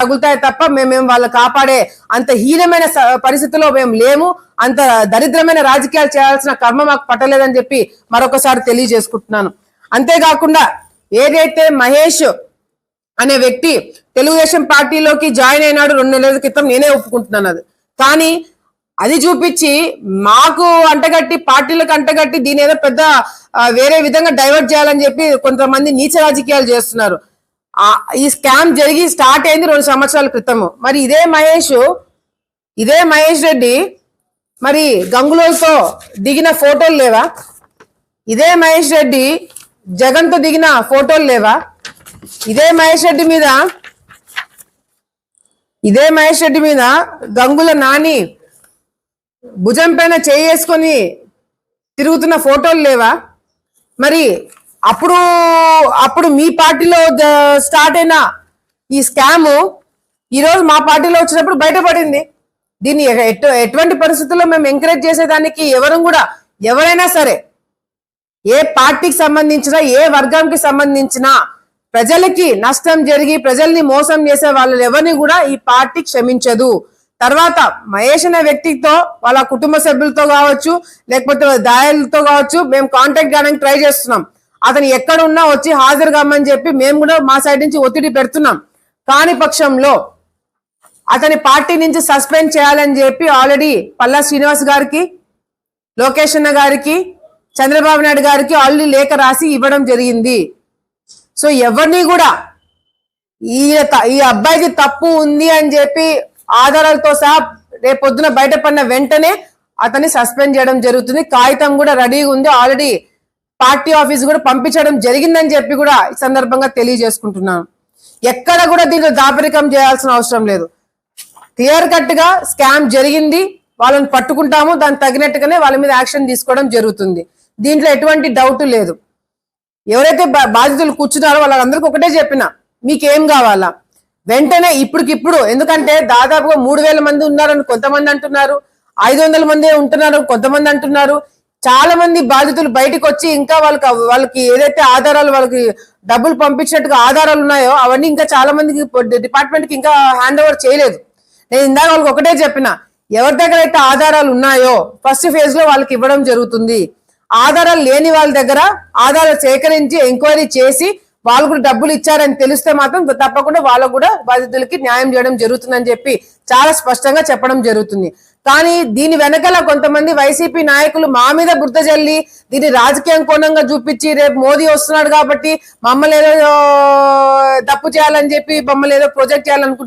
తగులుతాయి తప్ప మేమేం వాళ్ళు కాపాడే అంత హీనమైన పరిస్థితిలో మేము లేము. అంత దరిద్రమైన రాజకీయాలు చేయాల్సిన కర్మ మాకు పట్టలేదని చెప్పి మరొకసారి తెలియజేసుకుంటున్నాను. అంతేకాకుండా ఏదైతే మహేష్ అనే వ్యక్తి తెలుగుదేశం పార్టీలోకి జాయిన్ అయినాడు రెండు నెలల క్రితం నేనే ఒప్పుకుంటున్నాను అది. కానీ అది చూపించి మాకు అంటగట్టి పార్టీలకు అంటగట్టి దీని ఏదో పెద్ద వేరే విధంగా డైవర్ట్ చేయాలని చెప్పి కొంతమంది నీచ రాజకీయాలు చేస్తున్నారు. ఈ స్కామ్ జరిగి స్టార్ట్ అయింది రెండు సంవత్సరాల క్రితము. మరి ఇదే మహేష్ ఇదే మహేష్ రెడ్డి మరి గంగులోతో దిగిన ఫోటోలు లేవా? ఇదే మహేష్ రెడ్డి జగన్తో దిగిన ఫోటోలు లేవా? ఇదే మహేష్ రెడ్డి మీద ఇదే మహేష్ రెడ్డి మీద గంగుల నాని భుజం పైన చేసుకొని తిరుగుతున్న ఫోటోలు లేవా? మరి అప్పుడు అప్పుడు మీ పార్టీలో స్టార్ట్ అయిన ఈ స్కామ్ ఈరోజు మా పార్టీలో వచ్చినప్పుడు బయటపడింది. దీన్ని ఎటువంటి పరిస్థితుల్లో మేము ఎంకరేజ్ చేసేదానికి ఎవరు కూడా ఎవరైనా సరే ఏ పార్టీకి సంబంధించిన ఏ వర్గానికి సంబంధించిన ప్రజలకి నష్టం జరిగి ప్రజల్ని మోసం చేసే వాళ్ళు ఎవరిని కూడా ఈ పార్టీ క్షమించదు. తర్వాత మహేష్ అనే వ్యక్తితో వాళ్ళ కుటుంబ సభ్యులతో కావచ్చు లేకపోతే దాయాలతో కావచ్చు మేము కాంటాక్ట్ కావడానికి ట్రై చేస్తున్నాం. అతను ఎక్కడ ఉన్నా వచ్చి హాజరు కమ్మని చెప్పి మేము కూడా మా సైడ్ నుంచి ఒత్తిడి పెడుతున్నాం. కాని పక్షంలో అతని పార్టీ నుంచి సస్పెండ్ చేయాలని చెప్పి ఆల్రెడీ పల్లా శ్రీనివాస్ గారికి లోకేష్ అన్న గారికి చంద్రబాబు నాయుడు గారికి ఆల్రెడీ లేఖ రాసి ఇవ్వడం జరిగింది. సో ఎవరిని కూడా ఈ ఈ అబ్బాయికి తప్పు ఉంది అని చెప్పి ఆధారాలతో సహా రేపొద్దున బయటపడిన వెంటనే అతన్ని సస్పెండ్ చేయడం జరుగుతుంది. కాగితం కూడా రెడీగా ఉంది. ఆల్రెడీ పార్టీ ఆఫీస్ కూడా పంపించడం జరిగిందని చెప్పి కూడా ఈ సందర్భంగా తెలియజేసుకుంటున్నాను. ఎక్కడ కూడా దీంట్లో దాపరికం చేయాల్సిన అవసరం లేదు. క్లియర్ కట్గా స్కామ్ జరిగింది వాళ్ళని పట్టుకుంటాము దానికి తగినట్టుగానే వాళ్ళ మీద యాక్షన్ తీసుకోవడం జరుగుతుంది. దీంట్లో ఎటువంటి డౌట్ లేదు. ఎవరైతే బా- బాధితులు కూర్చున్నారో వాళ్ళందరికీ ఒకటే చెప్పిన మీకేం కావాలా? వెంటనే ఇప్పటికిప్పుడు ఎందుకంటే దాదాపుగా మూడు వేల మంది ఉన్నారని కొంతమంది అంటున్నారు ఐదు వందల మంది ఉంటున్నారు కొంతమంది అంటున్నారు చాలా మంది బాధితులు బయటకు వచ్చి ఇంకా వాళ్ళకి వాళ్ళకి ఏదైతే ఆధారాలు వాళ్ళకి డబ్బులు పంపించినట్టుగా ఆధారాలు ఉన్నాయో అవన్నీ ఇంకా చాలా మందికి డిపార్ట్మెంట్కి ఇంకా హ్యాండ్ ఓవర్ చేయలేదు. నేను ఇందాక వాళ్ళకి ఒకటే చెప్పిన ఎవరి దగ్గర అయితే ఆధారాలు ఉన్నాయో ఫస్ట్ ఫేజ్లో వాళ్ళకి ఇవ్వడం జరుగుతుంది. ఆధారాలు లేని వాళ్ళ దగ్గర ఆధారాలు సేకరించి ఎంక్వైరీ చేసి వాళ్ళు కూడా డబ్బులు ఇచ్చారని తెలిస్తే మాత్రం తప్పకుండా వాళ్ళకు కూడా బాధితులకి న్యాయం చేయడం జరుగుతుందని చెప్పి చాలా స్పష్టంగా చెప్పడం జరుగుతుంది. కానీ దీని వెనకల కొంతమంది వైసీపీ నాయకులు మా మీద బురద జల్లి దీన్ని రాజకీయం కోణంగా చూపించి రేపు మోదీ వస్తున్నాడు కాబట్టి మమ్మల్ని ఏదో తప్పు చేయాలని చెప్పి మమ్మల్ని ఏదో ప్రొజెక్ట్ చేయాలనుకుంటే